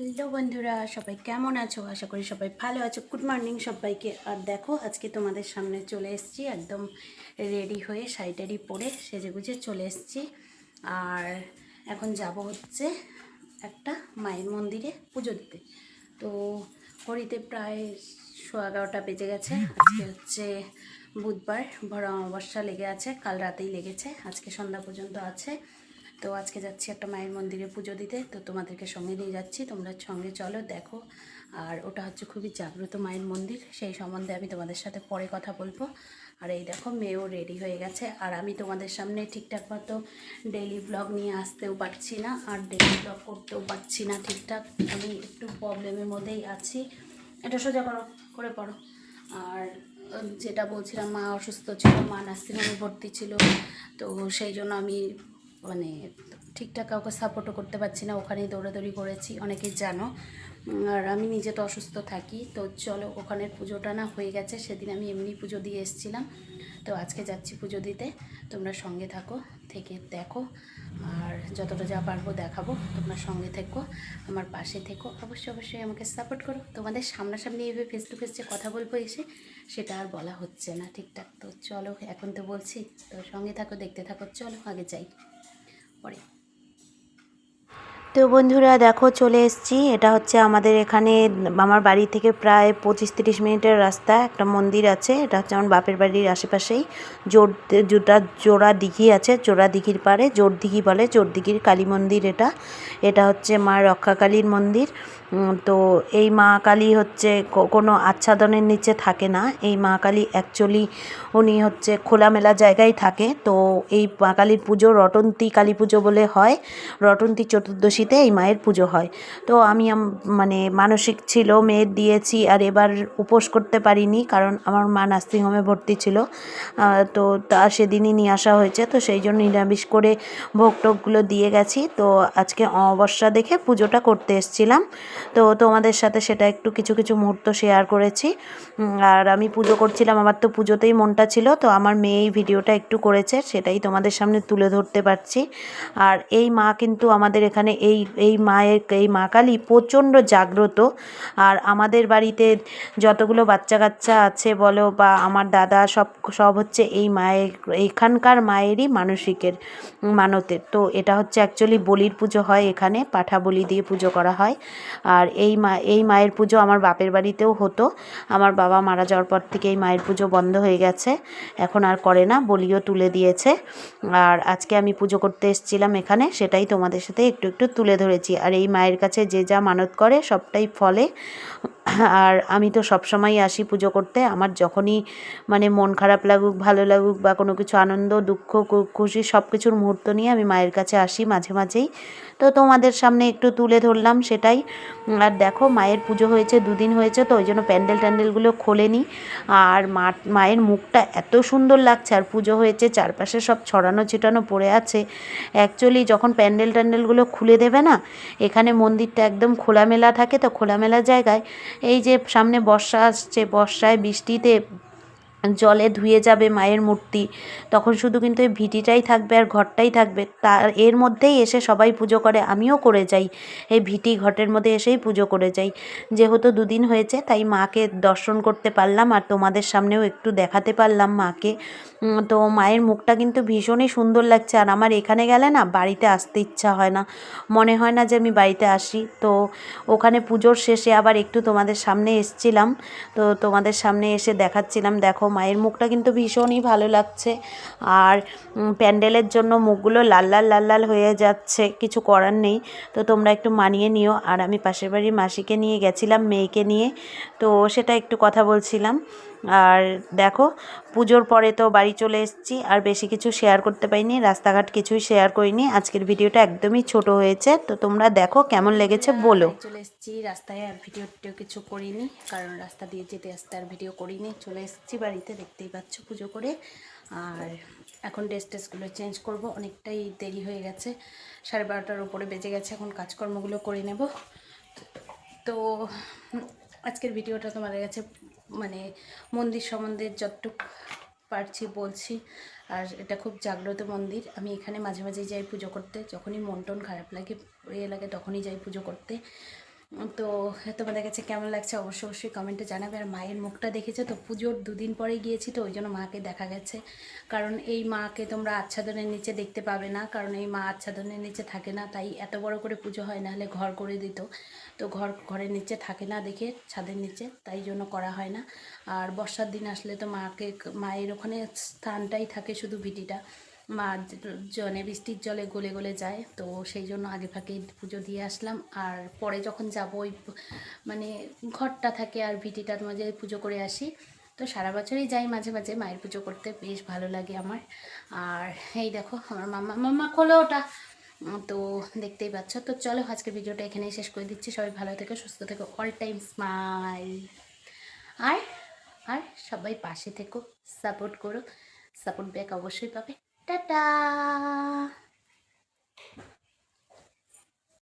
Hello বন্ধুরা, সবাই কেমন আছো? আশা করি সবাই ভালো আছো। গুড মর্নিং সবাইকে। আর দেখো, আজকে তোমাদের সামনে চলে এসেছি, একদম রেডি হয়ে শাড়িটারি পরে সেজে গুজে চলে এসেছি। আর এখন যাব হচ্ছে একটা মায়ের মন্দিরে পুজো দিতে। তো ঘড়িতে প্রায় সোয়া এগারোটা বেজে গেছে। আজকে হচ্ছে বুধবার, ভরা অমাবস্যা লেগে আছে, কাল রাতেই লেগেছে। আজকে সন্ধ্যা পর্যন্ত আছে। তো আজকে যাচ্ছি একটা মায়ের মন্দিরে পুজো দিতে, তো তোমাদেরকে সঙ্গে নিয়ে যাচ্ছি। তোমরা সঙ্গে চলো, দেখো। আর ওটা হচ্ছে খুবই জাগ্রত মায়ের মন্দির, সেই সম্বন্ধে আমি তোমাদের সাথে পরে কথা বলব। আর এই দেখো, মেয়েও রেডি হয়ে গেছে। আর আমি তোমাদের সামনে ঠিকঠাক মতো ডেইলি ব্লগ নিয়ে আসতেও পারছি না, আর ডেইলি ব্লগ করতেও পারছি না ঠিকঠাক। আমি একটু প্রবলেমের মধ্যেই আছি। এটা সোজা করো, করে পড়ো। আর, যেটা বলছিলাম, মা অসুস্থ ছিল, মা নার্সিংহোমে ভর্তি ছিল, তো সেই জন্য আমি মানে ঠিকঠাক কাউকে সাপোর্টও করতে পারছি না, ওখানেই দৌড়াদৌড়ি করেছি অনেকেই জানো। আর আমি নিজে তো অসুস্থ থাকি, তো চলো ওখানের পুজোটা না হয়ে গেছে, সেদিন আমি এমনি পুজো দিয়ে এসেছিলাম। তো আজকে যাচ্ছি পুজো দিতে, তোমরা সঙ্গে থাকো, থেকে দেখো, আর যতটা যা পারব দেখাবো, তোমরা সঙ্গে থেকো, আমার পাশে থেকো। অবশ্যই অবশ্যই আমাকে সাপোর্ট করো। তোমাদের সামনাসামনি এভাবে ফেস টু ফেস যে কথা বলব এসে, সেটা আর বলা হচ্ছে না ঠিকঠাক। তো চলো, এখন তো বলছি, তো সঙ্গে থাকো, দেখতে থাকো, চলো, আগে যাই। পরে তো বন্ধুরা দেখো চলে এসেছি। এটা হচ্ছে আমাদের এখানে, আমার বাড়ি থেকে প্রায় পঁচিশ তিরিশ মিনিটের রাস্তা, একটা মন্দির আছে। এটা হচ্ছে আমার বাপের বাড়ির আশেপাশেই। জোর জোটা জোড়া দিঘি আছে, জোড়া দিঘির পাড়ে। জোর দিঘি বলে, জোর দিঘির কালী মন্দির এটা। এটা হচ্ছে মা রক্ষাকালীর মন্দির। তো এই মা কালী হচ্ছে কোনো আচ্ছাদনের নিচে থাকে না। এই মা কালী অ্যাকচুয়ালি উনি হচ্ছে খোলামেলা জায়গায় থাকে। তো এই মা কালীর পুজো রটন্তী কালী পুজো বলে হয়। রটন্তী চতুর্দশীতে এই মায়ের পুজো হয়। তো আমি মানে মানসিক ছিল মেয়ের দিয়েছি আর এবার উপোস করতে পারিনি কারণ আমার মা নার্সিংহোমে ভর্তি ছিল। তো তা সেদিনই নিয়ে আসা হয়েছে, তো সেই জন্য নিরামিষ করে ভোগ টোকগুলো দিয়ে গেছি। তো আজকে অমাবস্যা দেখে পুজোটা করতে এসেছিলাম। তো তোমাদের সাথে সেটা একটু কিছু কিছু মুহূর্ত শেয়ার করেছি। আর আমি পুজো করছিলাম, আমার তো পুজোতেই মনটা ছিল, তো আমার মেয়ে এই ভিডিওটা একটু করেছে, সেটাই তোমাদের সামনে তুলে ধরতে পারছি। আর এই মা কিন্তু আমাদের এখানে এই এই এই মায়ের, এই মা কালী প্রচণ্ড জাগ্রত। আর আমাদের বাড়িতে যতগুলো বাচ্চা কাচ্চা আছে বলো বা আমার দাদা সব সব হচ্ছে এই মায়ের, এখানকার মায়েরই মানসিকের মানতের। তো এটা হচ্ছে অ্যাকচুয়ালি বলির পুজো হয় এখানে, পাঠা বলি দিয়ে পুজো করা হয়। আর এই মা, এই মায়ের পুজো আমার বাপের বাড়িতেও হতো। আমার বাবা মারা যাওয়ার পর থেকে এই মায়ের পুজো বন্ধ হয়ে গেছে। এখন আর করে না, বলিও তুলে দিয়েছে। আর আজকে আমি পুজো করতে এসেছিলাম এখানে, সেটাই তোমাদের সাথে একটু একটু তুলে ধরেছি। আর এই মায়ের কাছে যে যা মানত করে সবটাই ফলে আর আমি তো সবসময় আসি পুজো করতে। আমার যখনই মানে মন খারাপ লাগুক, ভালো লাগুক বা কোনো কিছু আনন্দ, দুঃখ খুশি সব কিছুর মুহূর্ত নিয়ে আমি মায়ের কাছে আসি মাঝে মাঝেই। তো তোমাদের সামনে একটু তুলে ধরলাম সেটাই। আর দেখো মায়ের পুজো হয়েছে, দুদিন হয়েছে তো ওই জন্য প্যান্ডেল ট্যান্ডেলগুলো খোলেনি। আর মা, মায়ের মুখটা এত সুন্দর লাগছে, আর পুজো হয়েছে চারপাশে সব ছড়ানো ছিটানো পড়ে আছে। অ্যাকচুয়ালি যখন প্যান্ডেল ট্যান্ডেলগুলো খুলে দেবে না, এখানে মন্দিরটা একদম খোলামেলা থাকে তো খোলামেলা জায়গায়। এই যে সামনে বর্ষা আসছে বর্ষায় বৃষ্টিতে জলে ধুয়ে যাবে মায়ের মূর্তি। তখন শুধু কিন্তু এই ভিটিটাই থাকবে আর ঘরটাই থাকবে। তার এর মধ্যেই এসে সবাই পুজো করে, আমিও করে যাই। এই ভিটি ঘটের মধ্যে এসেই পুজো করে যাই। যেহেতু দুদিন হয়েছে, তাই মাকে দর্শন করতে পারলাম আর তোমাদের সামনেও একটু দেখাতে পারলাম মাকে। তো মায়ের মুখটা কিন্তু ভীষণই সুন্দর লাগছে। আর আমার এখানে গেলে না, বাড়িতে আসতে ইচ্ছা হয় না। মনে হয় না যে আমি বাড়িতে আসি। তো ওখানে পুজোর শেষে আবার একটু তোমাদের সামনে এসছিলাম। তো তোমাদের সামনে এসে দেখাচ্ছিলাম। দেখো মায়ের মুখটা কিন্তু ভীষণই ভালো লাগছে। আর প্যান্ডেলের জন্য মুখগুলো লাল লাল লাল লাল হয়ে যাচ্ছে, কিছু করার নেই। তো তোমরা একটু মানিয়ে নিও। আর আমি পাশের বাড়ির মাসিকে নিয়ে গেছিলাম, মেয়েকে নিয়ে। তো সেটা একটু কথা বলছিলাম। আর দেখো পুজোর পরে তো বাড়ি চলে এসেছি আর বেশি কিছু শেয়ার করতে পারিনি রাস্তাঘাট কিছুই শেয়ার করিনি। আজকের ভিডিওটা একদমই ছোট হয়েছে তো তোমরা দেখো কেমন লেগেছে বলো। চলে এসেছি রাস্তায় আর ভিডিও টিডিও কিছু করিনি কারণ রাস্তা দিয়ে যেতে আসতে আর ভিডিও করিনি। চলে এসেছি বাড়িতে দেখতেই পাচ্ছ পুজো করে। আর এখন ড্রেস টেসগুলো চেঞ্জ করব অনেকটাই দেরি হয়ে গেছে সাড়ে বারোটার উপরে বেজে গেছে এখন কাজকর্মগুলো করে নেব। তো আজকের ভিডিওটা তোমাদের কাছে মানে মন্দির সম্বন্ধে যতটুক পারছি বলছি। আর এটা খুব জাগ্রত মন্দির। আমি এখানে মাঝে মাঝেই যাই পুজো করতে। যখনই মন টন খারাপ লাগে ইয়ে লাগে, তখনই যাই পুজো করতে। তো তোমাদের কাছে কেমন লাগছে? অবশ্যই অবশ্যই কমেন্টে জানাবে। আর মায়ের মুখটা দেখেছ তো? পুজোর দুদিন পরে গিয়েছি তো, ওই জন্য মাকে দেখা গেছে। কারণ এই মাকে তোমরা আচ্ছাদনের নিচে দেখতে পাবে না, কারণ এই মা আচ্ছাদনের নিচে থাকে না। তাই এত বড় করে পুজো হয় না হলে ঘর করে দিত। তো ঘর, ঘরের নিচে থাকে না দেখে, ছাদের নিচে। তাই জন্য করা হয় না। আর বর্ষার দিন আসলে তো মাকে, মায়ের ওখানে স্থানটাই থাকে শুধু ভিটিটা। মা জনে বৃষ্টির জলে গলে গলে যায়, তো সেই জন্য আগে ফাঁকে পুজো দিয়ে আসলাম। আর পরে যখন যাব ওই মানে ঘরটা থাকে আর ভিটিটার মাঝে পুজো করে আসি। তো সারা বছরই যাই মাঝে মাঝে, মায়ের পুজো করতে বেশ ভালো লাগে আমার। আর এই দেখো, আমার মামা মামা খোলো ওটা। তো দেখতেই পাচ্ছ। তো চলো আজকে ভিডিওটা এখানেই শেষ করে দিচ্ছি। সবাই ভালো থেকো, সুস্থ থেকো অল টাইম স্মাইল আর আর সবাই পাশে থেকো সাপোর্ট করো। সাপোর্ট ব্যাক অবশ্যই পাবে। タタ